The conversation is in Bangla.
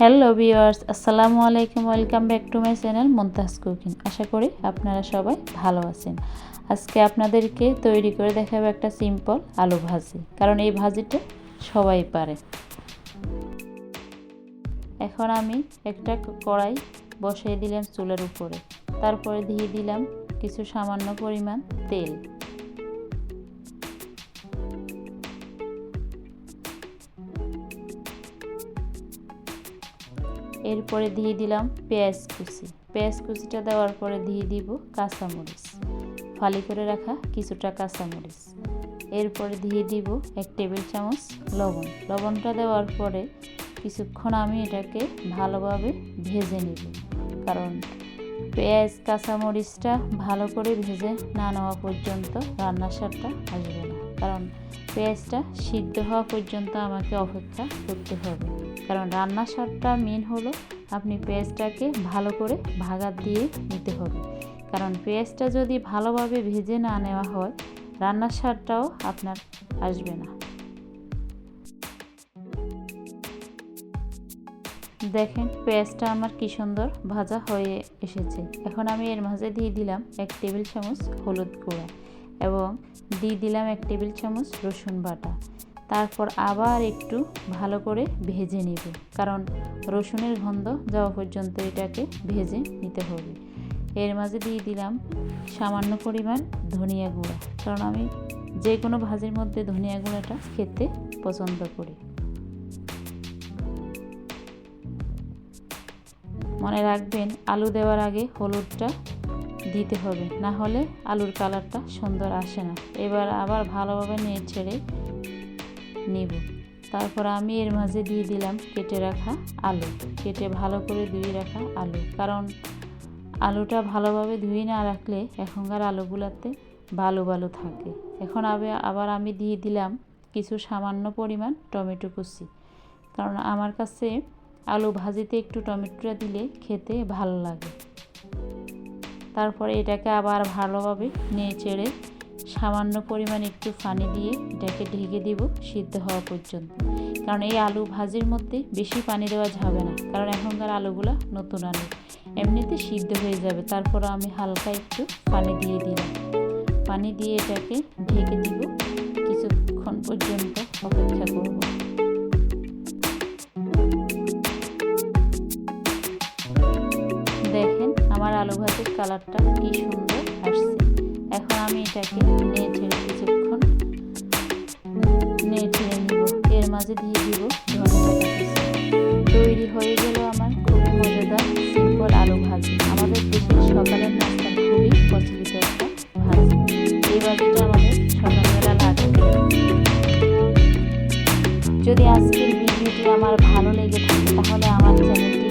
হ্যালো ভিউয়ার্স, আসসালামু আলাইকুম, welcome back to my channel Mumtaz cooking. আশা করি আপনারা সবাই ভালো আছেন। আজকে আপনাদেরকে তৈরি করে দেখাবো একটা সিম্পল আলু ভাজি, কারণ এই ভাজিটা সবাই পারে। এখন আমি একটা কড়াই বসিয়ে দিলাম চুলের উপরে। তারপরে দিয়ে দিলাম কিছু সামান্য পরিমাণ তেল। এরপরে দিয়ে দিলাম পেঁয়াজ কুচি। পেঁয়াজ কুচিটা দেওয়ার পরে দিয়ে দিব কাঁচামরিচ। ফালি করে রাখা কিছুটা কাঁচামরিচ। এরপরে দিয়ে দিব এক টেবিল চামচ লবণ। লবণটা দেওয়ার পরে কিছুক্ষণ আমি এটাকে ভালোভাবে ভেজে নিব। কারণ পেঁয়াজ, কাঁচামরিচটা ভালো করে ভেজে না নেওয়া পর্যন্ত রান্নার স্বাদটা আসবে না। কারণ পেঁয়াজটা সিদ্ধ হওয়া পর্যন্ত আমাকে অপেক্ষা করতে হবে। কারণ রান্নার স্বাদটা মেন হলো আপনি পেঁয়াজটাকে ভালো করে ভাগাত দিয়ে নিতে হবে। কারণ পেঁয়াজটা যদি ভালোভাবে ভেজে না নেওয়া হয় রান্নার স্বাদটাও আপনার আসবে না। দেখেন পেঁয়াজটা আমার কি সুন্দর ভাজা হয়ে এসেছে। এখন আমি এর মাঝে দিয়ে দিলাম এক টেবিল চামচ হলুদ গুঁড়া। এবং দিয়ে দিলাম এক টেবিল চামচ রসুন বাটা। তারপর আবার একটু ভালো করে ভেজে নেব, কারণ রসুনের গন্ধ যাওয়া পর্যন্ত এটাকে ভেজে নিতে হবে। এর মাঝে দিয়ে দিলাম সামান্য পরিমাণ ধনিয়া গুঁড়া, কারণ আমি যে কোনো ভাজির মধ্যে ধনিয়া গুঁড়াটা খেতে পছন্দ করি। মনে রাখবেন, আলু দেওয়ার আগে হলুদটা দিতে হবে, না হলে আলুর কালারটা সুন্দর আসে না। এবার আবার ভালোভাবে নিয়ে ছেড়ে নিব। তারপর আমি এর মাঝে দিয়ে দিলাম কেটে রাখা আলু। কেটে ভালো করে ধুয়ে রাখা আলু। কারণ আলুটা ভালোভাবে ধুয়ে না রাখলে এখনকার আলুগুলোতে বালু বালু থাকে। এখন আবার আমি দিয়ে দিলাম কিছু সামান্য পরিমাণ টমেটো কুচি। কারণ আমার কাছে আলু ভাজিতে একটু টমেটোটা দিলে খেতে ভালো লাগে। তারপরে এটাকে আবার ভালোভাবে নিয়ে চেড়ে সামান্য পরিমাণ একটু পানি দিয়ে এটাকে ঢেকে দিব সিদ্ধ হওয়া পর্যন্ত। কারণ এই আলু ভাজির মধ্যে বেশি পানি দেওয়া যাবে না, কারণ এখনকার আলুগুলো নতুন আলু। এমনিতে সিদ্ধ হয়ে যাবে, তারপর আমি হালকা একটু পানি দিয়ে দিলাম। পানি দিয়ে এটাকে ঢেকে দিব কিছুক্ষণ পর্যন্ত। ভাতের কালারটা কি সুন্দর আসছে। এখন আমি এটাকে নেড়ে ছেড়ে কিছুক্ষণ নেড়ে ছেড়ে নিব। এর মাঝে দিয়ে দিব তৈরি হয়ে গেল আমার খুবই মজাদার সিম্পল আলু ভাজি। আমাদের দেশের সকালের নাস্তা খুবই প্রচলিত একটা ভাজি। এই ভাজিটা আমাদের সকালবেলা লাগে। যদি আজকের ভিডিওটি আমার ভালো লেগে থাকে, তাহলে আমার চ্যানেলটি